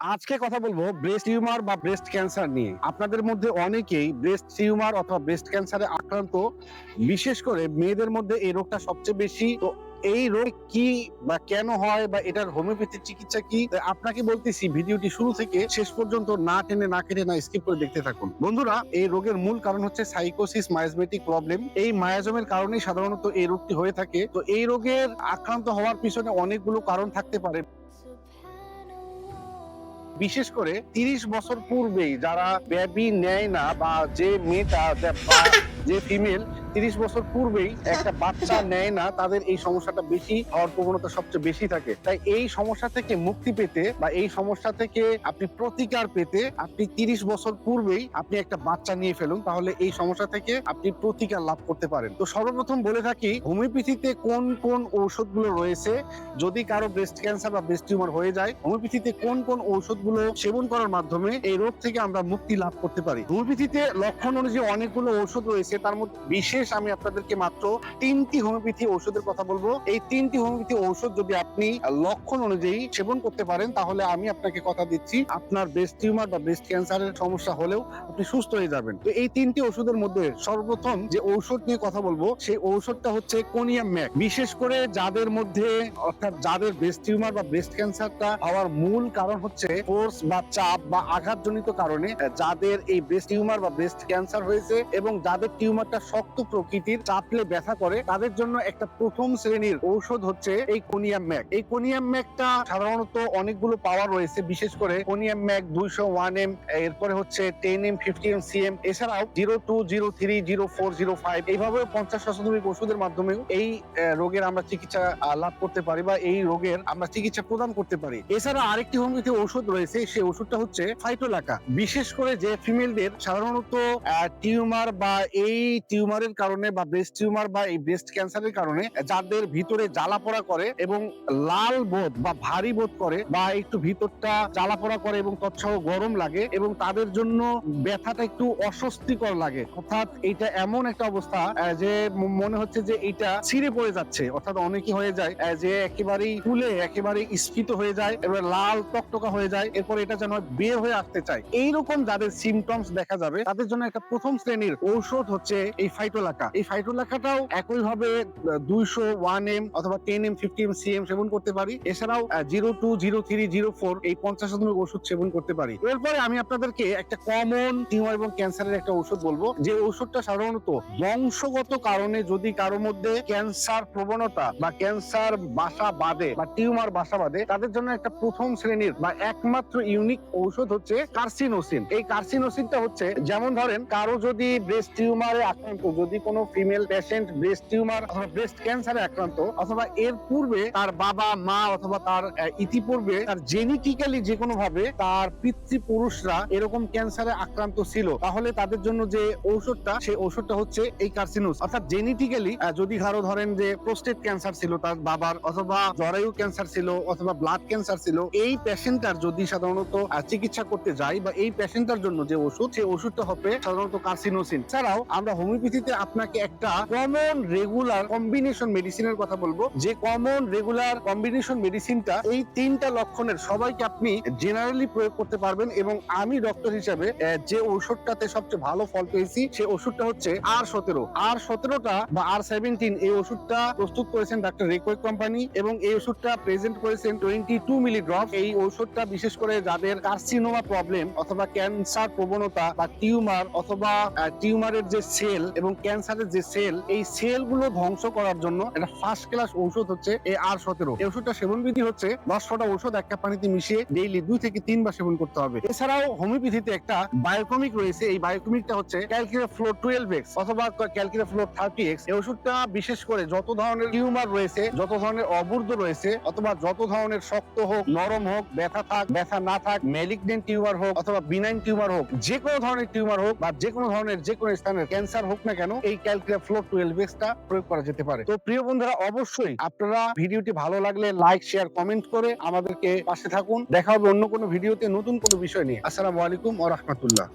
আজকে কথা বলব ব্রেস্ট টিউমার বা ব্রেস্ট ক্যান্সার নিয়ে। আপনাদের মধ্যে অনেকেই ব্রেস্ট টিউমার অথবা ব্রেস্ট ক্যান্সারে আক্রান্ত। বিশেষ করে মেয়েদের মধ্যে এই রোগটা সবচেয়ে বেশি। তো এই রোগ কি বা কেন হয় বা এটার হোমিওপ্যাথি চিকিৎসা কি? আপনাকে বলতেছি ভিডিওটি শুরু থেকে শেষ পর্যন্ত না টেনে, না কেটে, না স্কিপ করে দেখতে থাকুন। বন্ধুরা, এই রোগের মূল কারণ হচ্ছে সাইকোসিস মায়াজমেটিক প্রবলেম এই মায়াজমের কারণেই সাধারণত এই রোগটি হয়ে থাকে। তো এই রোগের আক্রান্ত হওয়ার পিছনে অনেকগুলো কারণ থাকতে পারে। বিশেষ করে তিরিশ বছর পূর্বেই যারা ব্যাবি নেয় না বা যে মেয়েটা যে ফিমেল তিরিশ বছর পূর্বেই একটা বাচ্চা নেয় না তাদের এই সমস্যাটা বেশি হওয়ার প্রবণতা সবচেয়ে বেশি থাকে। তাই এই সমস্যা থেকে মুক্তি পেতে বা এই সমস্যা থেকে আপনি প্রতিকার পেতে আপনি তিরিশ বছর পূর্বেই আপনি একটা বাচ্চা নিয়ে ফেলুন তাহলে এই সমস্যা থেকে আপনি প্রতিকার লাভ করতে পারেন। তো সর্বপ্রথম বলে থাকি হোমিওপ্যাথিতে কোন কোন ঔষধগুলো রয়েছে? যদি কারও ব্রেস্ট ক্যান্সার বা ব্রেস্ট টিউমার হয়ে যায় হোমিওপ্যাথিতে কোন কোন ঔষধগুলো সেবন করার মাধ্যমে এই রোগ থেকে আমরা মুক্তি লাভ করতে পারি? হোমিওপ্যাথিতে লক্ষণ অনুযায়ী অনেকগুলো ঔষধ রয়েছে তার মধ্যে বিশেষ আমি আপনাদেরকে মাত্র তিনটি হোমিওপ্যাথি ঔষধের কথা বলব। এই তিনটি হোমিওপ্যাথি ঔষধ যদি আপনি লক্ষণ অনুযায়ী সেবন করতে পারেন, তাহলে আমি আপনাকে কথা দিচ্ছি, আপনার ব্রেস্ট টিউমার বা ব্রেস্ট ক্যান্সারের সমস্যা হলেও আপনি সুস্থ হয়ে যাবেন। তো এই তিনটি ওষুধের মধ্যে সর্বপ্রথম যে ঔষধ নিয়ে কথা বলব, সেই ঔষধটা হচ্ছে কোনিয়াম ম্যাক। বিশেষ করে যাদের মধ্যে, অর্থাৎ যাদের ব্রেস্ট টিউমার বা ব্রেস্ট ক্যান্সারটা হওয়ার মূল কারণ হচ্ছে ফোর্স বা চাপ বা আঘাতজনিত কারণে যাদের এই ব্রেস্ট টিউমার বা ব্রেস্ট ক্যান্সার হয়েছে এবং যাদের টিউমারটা শক্ত প্রকৃতির চাপলে ব্যথা করে, তাদের জন্য একটা প্রথম শ্রেণির ঔষধ হচ্ছে এই কোনিয়াম ম্যাক এই কোনিয়াম ম্যাকটা সাধারণত অনেকগুলো পাওয়ার রয়েছে, বিশেষ করে কোনিয়াম ম্যাক দুইশো ওয়ান এম এরপরে হচ্ছে ten M fifty M C M এছাড়াও zero two zero three zero four zero five এইভাবে পঞ্চাশ শতাধিক ওষুধের মাধ্যমেও এই রোগের আমরা চিকিৎসা লাভ করতে পারি বা এই রোগের আমরা চিকিৎসা প্রদান করতে পারি। এছাড়া আরেকটি হোমিওপ্যাথি ওষুধ রয়েছে, সেই ওষুধটা হচ্ছে ফাইটোলাকা বিশেষ করে যে ফিমেলদের সাধারণত টিউমার বা এই টিউমারের কারণে বা ব্রেস্ট টিউমার বা এই ব্রেস্ট ক্যান্সারের কারণে যাদের ভিতরে জ্বালা পোড়া করে এবং লাল বোধ বা ভারী বোধ করে বা একটু ভিতরটা জ্বালা পোড়া করে এবং তৎসহ গরম লাগে এবং তাদের জন্য ব্যথাটা একটু অস্বস্তিকর লাগে। অর্থাৎ এটা এমন একটা অবস্থা যে মনে হচ্ছে যে এটা ছিঁড়ে পড়ে যাচ্ছে। অর্থাৎ অনেকে হয়ে যায় যে একেবারেই ফুলে একেবারে স্ফীত হয়ে যায়, এবার লাল টকটকা হয়ে যায়, এরপর এটা যেন বের হয়ে আসতে চায়। এইরকম যাদের সিমটমস দেখা যাবে, তাদের জন্য একটা প্রথম শ্রেণির ঔষধ হচ্ছে এই ফাইটোলাকা এই ফাইটোলাকাটাও একইভাবে দুইশো ওয়ান এম অথবা ten M, fifty M, C M সেবন করতে পারি। এছাড়াও zero two, zero three, zero four এই পঞ্চাশ শতাংশ ওষুধ সেবন করতে পারি। এরপরে আমি আপনাদেরকে একটা কমন টিউমার এবং ক্যান্সারের একটা ওষুধ বলব। যে ওষুধটা সাধারণত বংশগত কারণে যদি কারও মধ্যে ক্যান্সার প্রবণতা বা ক্যান্সার বাসা বাঁধে বা টিউমার বাসা বাঁধে, তাদের জন্য একটা প্রথম শ্রেণির বা একমাত্র ইউনিক ঔষধ হচ্ছে কার্সিনোসিন। এই কার্সিনোসিনটা হচ্ছে, যেমন ধরেন, কারও যদি ব্রেস্ট টিউমারে আক্রান্ত, যদি কোনো ফিমেল পেশেন্ট ব্রেস্ট টিউমার অথবা ব্রেস্ট ক্যান্সারে আক্রান্ত, অথবা এর পূর্বে তার বাবা, মা অথবা তার ইতিপূর্বে তার জেনেটিক্যালি যে কোনো ভাবে তার পিতৃপুরুষরা এরকম ক্যান্সারে আক্রান্ত ছিল, তাহলে তাদের জন্য যে ঔষধটা, সেই ঔষধটা হচ্ছে এই কার্সিনোস অর্থাৎ জেনেটিক্যালি যদি ধরেন যে প্রোস্টেট ক্যান্সার ছিল, তার বাবার অথবা জরায়ু ক্যান্সার ছিল, অথবা ব্লাড ক্যান্সার ছিল, এই পেশেন্টটার যদি সাধারণত চিকিৎসা করতে যাই বা এই পেশেন্টটার জন্য যে ওষুধ সেই ওষুধটা হবে সাধারণত কার্সিনোসিন ছাড়াও আমরা হোমিওপ্যাথিতে আপনাকে একটা কমন রেগুলার কম্বিনেশন মেডিসিনের কথা বলব। যে কমন রেগুলার কম্বিনেশন মেডিসিনটা এই তিনটা লক্ষণের সবাইকে আপনি জেনারেলি প্রয়োগ করতে পারবেন এবং আমি ডক্টর হিসাবে যে ওষুধটাতে সবচেয়ে ভালো ফল পেয়েছি, সে ওষুধটা হচ্ছে আর সতেরো। আর সতেরোটা বা আর সেভেন্টিন এই ওষুধটা প্রস্তুত করেছেন ডাক্তার রেকোয়েক কোম্পানি এবং এই ওষুধটা প্রেজেন্ট করেছেন টোয়েন্টি টু মিলিগ্রাম এই ওষুধটা বিশেষ করে যাদের কার্সিনোমা প্রবলেম অথবা ক্যান্সার প্রবণতা বা টিউমার অথবা টিউমারের যে সেল এবং ক্যান্সারের যে সেল, এই সেলগুলো ধ্বংস করার জন্য একটা ফার্স্ট ক্লাস ঔষধ হচ্ছে এই আর সতেরো। এই ওষুধটা সেবন বিধি হচ্ছে দশ ফোঁটা ঔষধ এক কাপ পানিতে মিশিয়ে ডেইলি দুই থেকে তিনবার সেবন করতে হবে। এছাড়াও হোমিওপ্যাথিতে একটা বায়োকমিক রয়েছে, এই বায়োকমিকটা হচ্ছে ক্যালকিরা ফ্লোর টুয়েলভ এক্স অথবা ক্যালকিরা ফ্লোর থার্টি এক্স এই ওষুধটা বিশেষ করে যত ধরনের টিউমার রয়েছে, যত ধরনের অবুর্ধ রয়েছে, অথবা যত ধরনের শক্ত হোক, নরম হোক, ব্যথা থাক, ব্যথা না থাক ম্যালিগনেন্ট টিউমার হোক, অথবা বিনাইন টিউমার হোক, যে কোনো ধরনের টিউমার হোক বা যে কোনো ধরনের যে কোনো স্থানের ক্যান্সার হোক না কেন এই ক্যালকুলেট ফ্লোর টুয়েলভ এক্সটা প্রয়োগ করা যেতে পারে। তো প্রিয় বন্ধুরা, অবশ্যই আপনারা ভিডিওটি ভালো লাগলে লাইক শেয়ার কমেন্ট করে আমাদেরকে পাশে থাকুন। দেখা হবে অন্য কোনো ভিডিওতে নতুন কোনো বিষয় নিয়ে। আসসালামু আলাইকুম ও রহমতুল্লাহ।